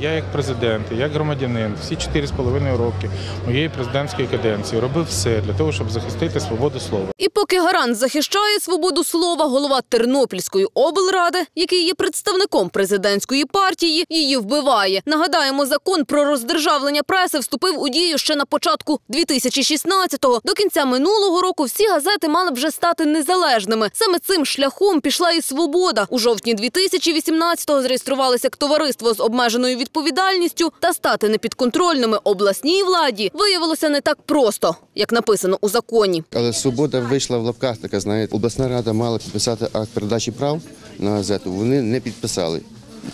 Я як президент, як громадянин, всі 4,5 роки моєї президентської каденції робив все для того, щоб захистити свободу слова. І поки гарант захищає свободу слова, голова Тернопільської облради, який є представником президентської партії, її вбиває. Нагадаємо, закон про роздержавлення преси вступив у дію ще на початку 2016-го. До кінця минулого року всі газети мали вже стати незалежними. Саме цим шляхом пішла і свобода. У жовтні 2018-го зареєструвалися як товариство з обмеженою відповідальністю та стати непідконтрольними обласній владі виявилося не так просто, як написано у законі. Але свобода вийшла в лапках, така знаєте. Обласна рада мала підписати акт передачі прав на газету. Вони не підписали.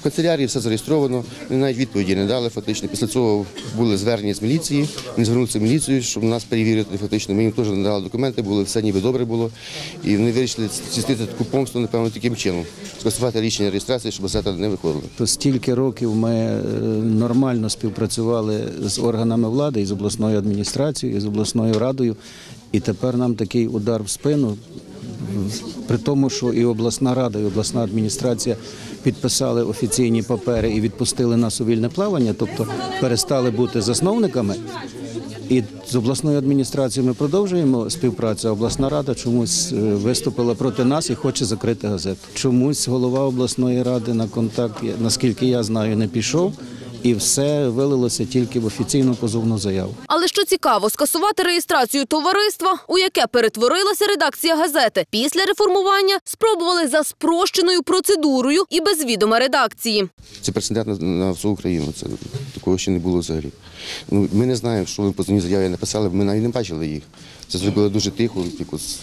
В канцелярії все зареєстровано, вони навіть відповіді не дали фактично. Після цього були звернення з міліції. Вони звернулися в міліцію, щоб нас перевірити фактично. Ми їм теж не дали документи, були все ніби добре було. І вони вирішили здійснити таку помсту, напевно, таким чином. Скасувати рішення реєстрації, щоб газета не виходила. Стільки років ми е, нормально співпрацювали з органами влади, і з обласною адміністрацією, і з обласною радою. І тепер нам такий удар в спину, при тому, що і обласна рада, і обласна адміністрація підписали офіційні папери і відпустили нас у вільне плавання, тобто перестали бути засновниками. І з обласною адміністрацією ми продовжуємо співпрацю. Обласна рада чомусь е, виступила проти нас і хоче закрити газету. Чомусь голова обласної ради на контакт, наскільки я знаю, не пішов, і все вилилося тільки в офіційну позовну заяву. Але що цікаво, скасувати реєстрацію товариства, у яке перетворилася редакція газети після реформування, спробували за спрощеною процедурою і без відома редакції. Це прецедент на, на всю Україну. Це такого ще не було взагалі. Ну, ми не знаємо, що ви позовні заяви написали, ми навіть не бачили їх. Це зробили дуже тихо, якось.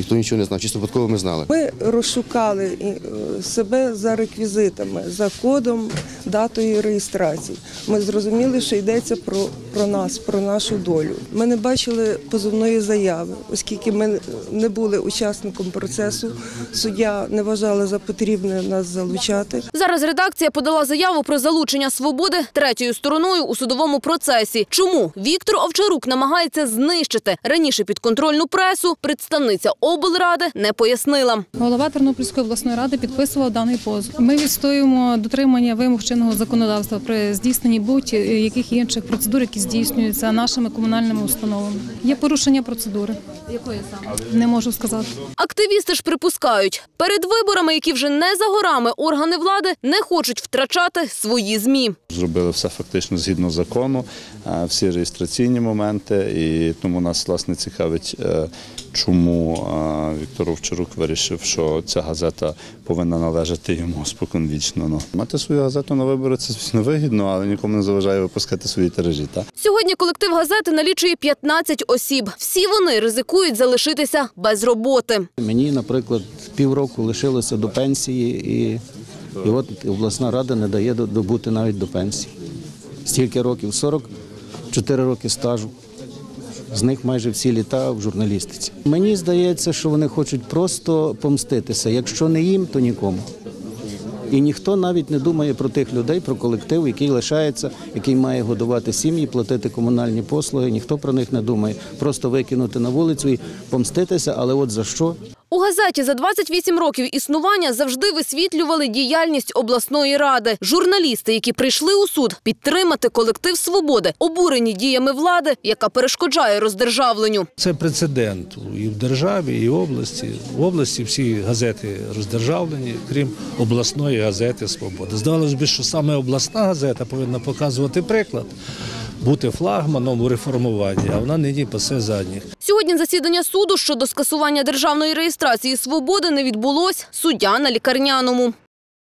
Ніхто нічого не знав. Чисто випадково ми знали. Ми розшукали е, себе за реквізитами, за кодом, датою реєстрації. Ми зрозуміли, що йдеться про, про нас, про нашу долю. Ми не бачили позовної заяви, оскільки ми не були учасником процесу. Суддя не вважала за потрібне нас залучати. Зараз редакція подала заяву про залучення свободи третьою стороною у судовому процесі. Чому Віктор Овчарук намагається знищити раніше підконтрольну пресу? Представниця облради не пояснила. Голова Тернопільської обласної ради підписував даний позов. Ми відстоюємо дотримання вимог чинного законодавства при здійсненні будь-яких інших процедур, які здійснюються нашими комунальними установами. Є порушення процедури. Якої саме не можу сказати. Активісти ж припускають, перед виборами, які вже не за горами, органи влади не хочуть втрачати свої змі. Зробили все фактично згідно закону, е, всі реєстраційні моменти, і тому нас власне цікавить, е, чому Віктор Овчарук вирішив, що ця газета повинна належати йому споконвічно. Ну. Мати свою газету на вибори це звісно вигідно, але нікому не заважає випускати свої тиражі. Та? Сьогодні колектив газети налічує 15 осіб. Всі вони ризикують залишитися без роботи. Мені, наприклад, півроку лишилося до пенсії, і, і от обласна рада не дає до- добути навіть до пенсії. Стільки років 44 роки стажу. З них майже всі літа в журналістиці. Мені здається, що вони хочуть просто помститися. Якщо не їм, то нікому. І ніхто навіть не думає про тих людей, про колектив, який лишається, який має годувати сім'ї, платити комунальні послуги. Ніхто про них не думає. Просто викинути на вулицю і помститися, але от за що? У газеті за 28 років існування завжди висвітлювали діяльність обласної ради. Журналісти, які прийшли у суд підтримати колектив свободи, обурені діями влади, яка перешкоджає роздержавленню. Це прецедент і в державі, і в області. В області всі газети роздержавлені, крім обласної газети Свобода. Здавалося б, що саме обласна газета повинна показувати приклад, бути флагманом у реформуванні, а вона нині пасе задніх. Сьогодні засідання суду щодо скасування державної реєстрації свободи не відбулось. Суддя на лікарняному.